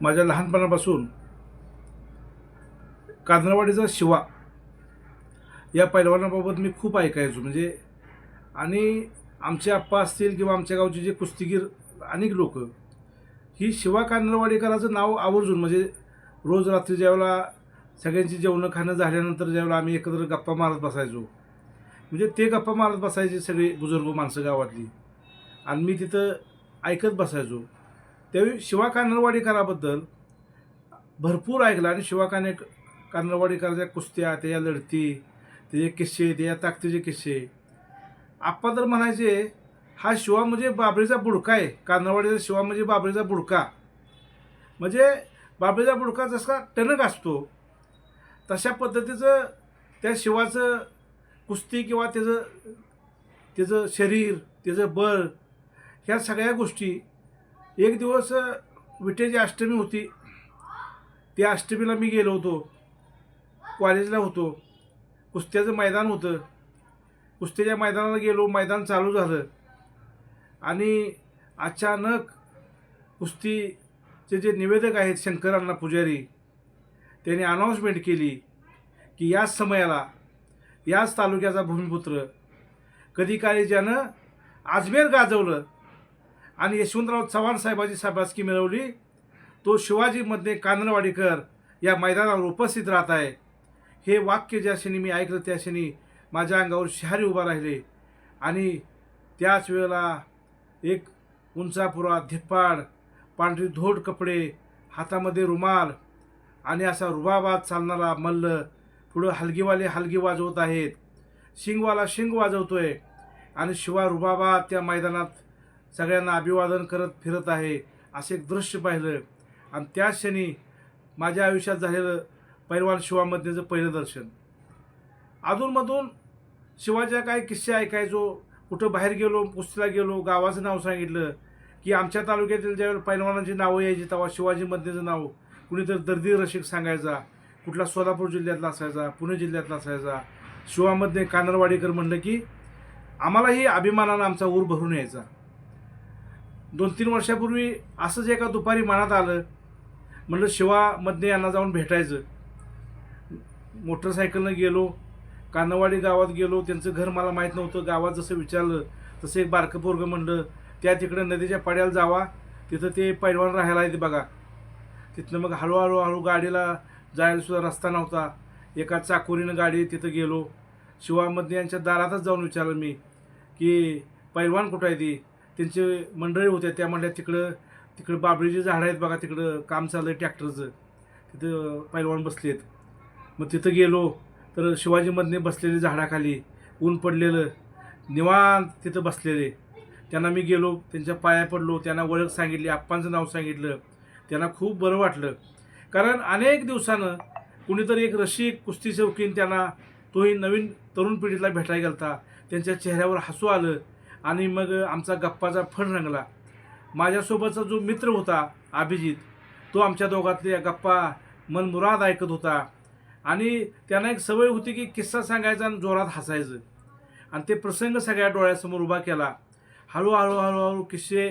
माझ्या लहानपणापासून कांदळवाडीचा शिवा या पैलवानाबाबत मी खूप ऐकायचो. म्हणजे आणि आमचे आप्पा असतील किंवा आमच्या गावचे जे कुस्तीगीर अनेक लोक ही शिवा कांदळवाडीकराचं नाव आवर्जून म्हणजे रोज रात्री ज्यावेळेला सगळ्यांची जेवणं खाणं झाल्यानंतर ज्यावेळेला आम्ही एकत्र गप्पा मारत बसायचो. म्हणजे ते गप्पा मारत बसायचे सगळे बुजुर्ग माणसं गावातली. आणि मी तिथं ऐकत बसायचो. त्यावेळी शिवा कानरवाडीकराबद्दल भरपूर ऐकलं आणि शिवा काने कानरवाडीकराच्या कुस्त्या त्याच्या लढती त्याचे किस्से त्याच्या ताकदीचे किस्से. आप्पा तर म्हणायचे हा शिवा म्हणजे बाबरीचा बुडका आहे. कानरवाडीचा शिवा म्हणजे बाबरीचा बुडका. म्हणजे बाबरीचा बुडका जसा टणक असतो तशा पद्धतीचं त्या शिवाचं कुस्ती किंवा त्याचं त्याचं शरीर त्याचं बळ ह्या सगळ्या गोष्टी एक दिवस विटेची अष्टमी होती. त्या अष्टमीला मी गेलो होतो. कॉलेजला होतो. कुस्त्याचं मैदान होतं. कुस्तीच्या मैदानाला गेलो. मैदान चालू झालं. आणि अचानक कुस्तीचे जे निवेदक आहेत शंकरांना पुजारी त्यांनी अनाऊन्समेंट केली की याच समयाला याच तालुक्याचा भूमिपुत्र कधी काळी ज्यानं अजमेर गाजवलं आणि यशवंतराव चव्हाण साहेबाची शाबासकी मिळवली तो शिवाजीमध्ये कानरवाडीकर या मैदानावर उपस्थित राहत आहे. हे वाक्य ज्या क्षणी मी ऐकलं त्या क्षणी माझ्या अंगावर शहारी उभा राहिले. आणि त्याच वेळेला एक उंचापुरा धिप्पाड पांढरी धोड कपडे हातामध्ये रुमाल आणि असा रुबाबात चालणारा मल्ल पुढं हलगीवाले हलगी वाजवत आहेत. शिंगवाला शिंग वाजवतो आहे आणि शिवा रुबाबात त्या मैदानात सगळ्यांना अभिवादन करत फिरत आहे असे एक दृश्य पाहिलं. आणि त्या क्षणी माझ्या आयुष्यात झालेलं पैलवान शिवामधल्याचं पहिलं दर्शन. अधूनमधून शिवाच्या काही किस्से ऐकायचो. कुठं बाहेर गेलो कुस्तीला गेलो गावाचं नाव सांगितलं की आमच्या तालुक्यातील ज्यावेळेला पैलवानांची नावं यायची तेव्हा शिवाजी नाव कुणीतरी दर्दी रसिक सांगायचा. कुठला सोलापूर जिल्ह्यातला असायचा पुणे जिल्ह्यातला असायचा. शिवामध्ये कानरवाडीकर म्हणलं की आम्हालाही अभिमानानं आमचा ऊर भरून यायचा. दोन तीन वर्षापूर्वी असंच एका दुपारी मनात आलं. म्हणलं शिवामध्ये यांना जाऊन भेटायचं. मोटरसायकलनं गेलो कानवाडी गावात गेलो त्यांचं घर मला माहीत नव्हतं गावात जसं विचारलं तसं एक बारकं पोरगं म्हणलं त्या तिकडं नदीच्या पाड्याला जावा तिथं ते पैलवान राहायला येते बघा. तिथनं मग हळूहळू हळू गाडीला जायला सुद्धा रस्ता नव्हता. एका चाकोरीनं गाडी तिथं गेलो. शिवामध्ये यांच्या दारातच जाऊन विचारलं मी की पैलवान कुठं आहे ती? त्यांचे मंडळी होत्या त्या म्हणल्या तिकडं तिकडं बाबळीची झाडं आहेत बघा तिकडं काम चाललं आहे ट्रॅक्टरचं. तिथं पैलवान बसले आहेत मग तिथं गेलो तर शिवाजीमधने बसलेले झाडाखाली ऊन पडलेलं निवांत तिथं बसलेले. त्यांना मी गेलो त्यांच्या पाया पडलो त्यांना ओळख सांगितली आप्पांचं नाव सांगितलं. त्यांना खूप बरं वाटलं. कारण अनेक दिवसानं कुणीतरी एक रसिक कुस्ती शौकीन त्यांना तोही नवीन तरुण पिढीला भेटायला गेलता. त्यांच्या चेहऱ्यावर हसू आलं. आणि मग आमचा गप्पाचा फण रंगला. माझ्यासोबतचा जो मित्र होता अभिजित तो आमच्या दोघातल्या गप्पा मनमुराद ऐकत होता. आणि त्यांना एक सवय होती की किस्सा सांगायचा आणि जोरात हसायचं. आणि ते प्रसंग सगळ्या डोळ्यासमोर उभा केला. हळूहळू हळूहळू किस्से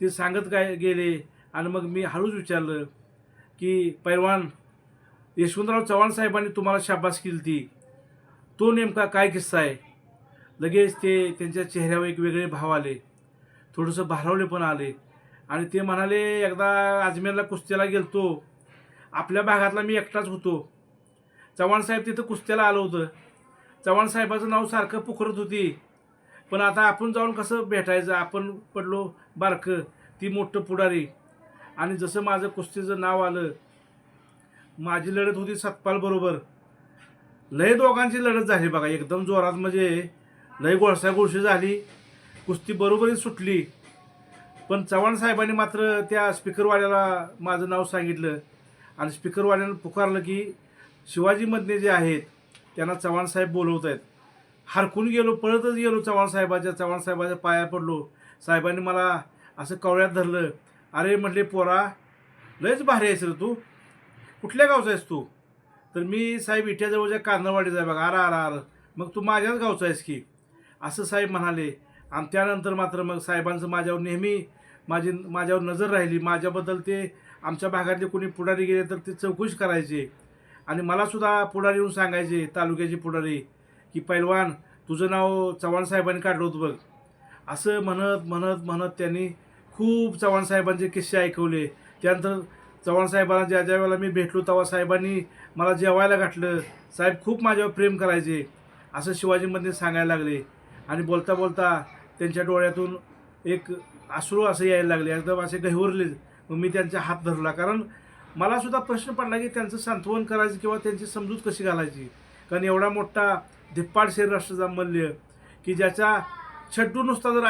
ते सांगत काय गेले आणि मग मी हळूच विचारलं की पैलवान यशवंतराव चव्हाण साहेबांनी तुम्हाला शाबास केली ती. तो नेमका काय किस्सा आहे? लगेच ते त्यांच्या चेहऱ्यावर एक वेगळे भाव आले. थोडंसं भारावले पण आले. आणि ते म्हणाले एकदा अजमेरला कुस्त्याला गेलतो. आपल्या भागातला मी एकटाच होतो. चव्हाणसाहेब तिथं कुस्त्याला आलं होतं. चव्हाण साहेबाचं नाव सारखं पुखरत होती. पण आता आपण जाऊन कसं भेटायचं? आपण पडलो बारकं ती मोठं पुढारी. आणि जसं माझं कुस्तीचं नाव आलं माझी लढत होती सतपाल बरोबर. लय दोघांची लढत झाली बघा एकदम जोरात. म्हणजे लय गोळसा गोळशी झाली. कुस्ती बरोबरीच सुटली. पण चव्हाण साहेबांनी मात्र त्या स्पीकरवाल्याला माझं नाव सांगितलं. आणि स्पीकरवाल्यानं पुकारलं की शिवाजीमधले जे आहेत त्यांना चव्हाण साहेब बोलवत आहेत. हरकून गेलो पळतच गेलो चव्हाण साहेबाच्या चव्हाण साहेबाच्या पाया पडलो. साहेबांनी मला असं कवळ्यात धरलं अरे म्हटले पोरा लयच भारी आहेस रे तू. कुठल्या गावचा आहेस तू? तर मी साहेब इट्याजवळच्या कांदळवाडीचा आहे बघा. आरा आरा आर मग तू माझ्याच गावचा आहेस की? असं साहेब म्हणाले. आणि त्यानंतर मात्र मग साहेबांचं माझ्यावर नेहमी माझी माझ्यावर नजर राहिली. माझ्याबद्दल ते आमच्या भागातले कोणी पुढारी गेले तर ते चौकशी करायचे. आणि मलासुद्धा पुढारी येऊन सांगायचे तालुक्याचे पुढारी की पैलवान तुझं नाव चव्हाण साहेबांनी काढलं होतं बघ. असं म्हणत म्हणत म्हणत त्यांनी खूप चव्हाण साहेबांचे किस्से ऐकवले. त्यानंतर चव्हाण साहेबांना ज्या ज्या वेळेला मी भेटलो तेव्हा साहेबांनी मला जेवायला घातलं. साहेब खूप माझ्यावर प्रेम करायचे. असं शिवाजीमध्ये सांगायला लागले. आणि बोलता बोलता त्यांच्या डोळ्यातून एक अश्रू असं यायला लागले एकदम असे गहिवरले. मग मी त्यांचा हात धरला. कारण मलासुद्धा प्रश्न पडला की त्यांचं सांत्वन करायचं किंवा त्यांची समजूत कशी घालायची? कारण एवढा मोठा धिप्पाड शरीर राष्ट्राचा मल्य की ज्याचा छड्डू नुसता जर